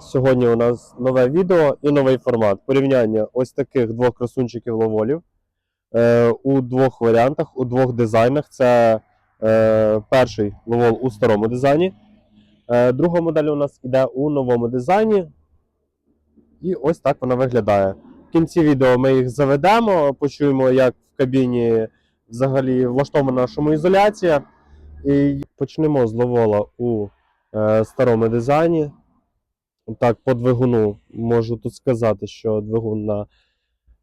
Сьогодні у нас нове відео і новий формат. Порівняння ось таких двох красунчиків ловолів е, у двох варіантах, у двох дизайнах. Це е, перший ловол у старому дизайні. Е, друга модель у нас іде у новому дизайні. І ось так вона виглядає. В кінці відео ми їх заведемо, почуємо, як в кабіні взагалі влаштована шумоізоляція. І почнемо з ловола у е, старому дизайні. Так, по двигуну можу тут сказати, що двигун на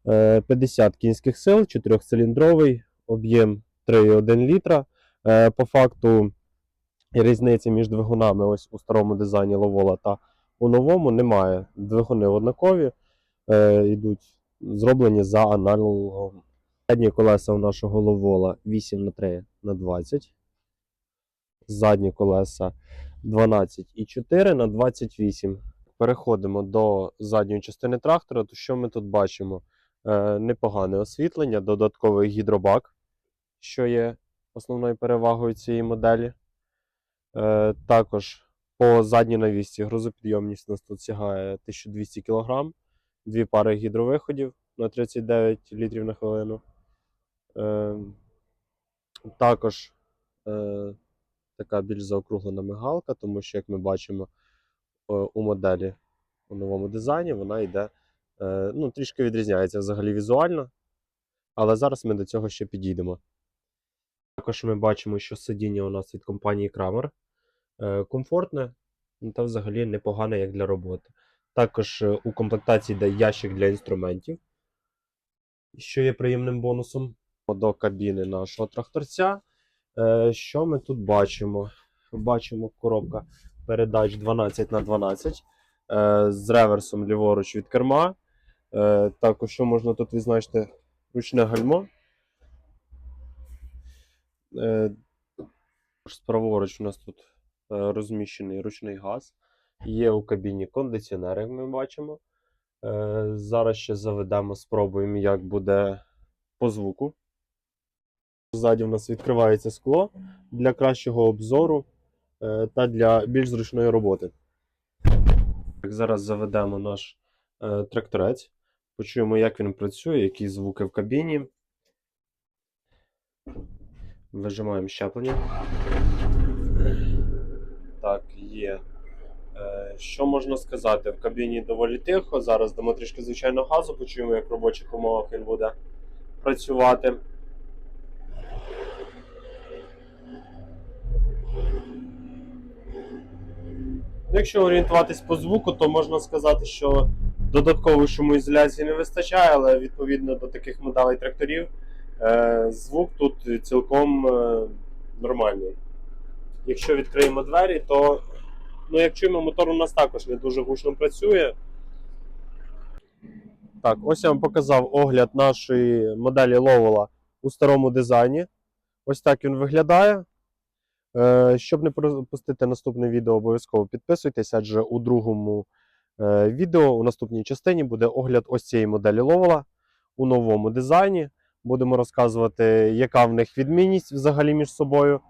е, 50 кінських сил, 4-циліндровий, об'єм 3,1 літра. Е, По факту різниці між двигунами ось у старому дизайні Ловола та у новому немає. Двигуни однакові, е, йдуть зроблені за аналогом. Задні колеса у нашого Ловола 8 на 3 на 20. Задні колеса 12,4 на 28. Переходимо до задньої частини трактора. То що ми тут бачимо? Е, непогане освітлення, додатковий гідробак, що є основною перевагою цієї моделі. Е, також по задній навісці грузопідйомність у нас тут сягає 1200 кг, дві пари гідровиходів на 39 літрів на хвилину. Е, також така більш заокруглена мигалка, тому що, як ми бачимо, у моделі у новому дизайні вона йде, е, ну, трішки відрізняється взагалі візуально, але зараз ми до цього ще підійдемо. Також ми бачимо, що сидіння у нас від компанії е, комфортне ну, та взагалі непогане як для роботи. Також е, у комплектації йде ящик для інструментів, що є приємним бонусом до кабіни нашого тракторця. Е, Що ми тут бачимо? Бачимо коробка передач 12 на 12 е, з реверсом ліворуч від керма. Е, Також що можна тут відзначити ручне гальмо. Е, Праворуч у нас тут розміщений ручний газ. Є у кабіні кондиціонер, як ми бачимо. Зараз ще заведемо, спробуємо, як буде по звуку. Ззаді у нас відкривається скло для кращого обзору та для більш зручної роботи. Зараз заведемо наш е, тракторець, почуємо, як він працює, які звуки в кабіні. Вижимаємо щеплення. Так, є. Е, Що можна сказати? В кабіні доволі тихо. Зараз дамо трішки звичайного газу, почуємо, як в робочих умовах він буде працювати. Якщо орієнтуватись по звуку, то можна сказати, що додаткової шумоізоляції не вистачає, але відповідно до таких моделей тракторів е, звук тут цілком е, нормальний. Якщо відкриємо двері, то ну, як чуємо, мотор у нас також не дуже гучно працює. Так, ось я вам показав огляд нашої моделі Ловола у старому дизайні. Ось так він виглядає. Е, Щоб не пропустити наступне відео, обов'язково підписуйтесь, адже у другому е, відео у наступній частині буде огляд ось цієї моделі Ловола у новому дизайні. Будемо розказувати, яка в них відмінність взагалі між собою.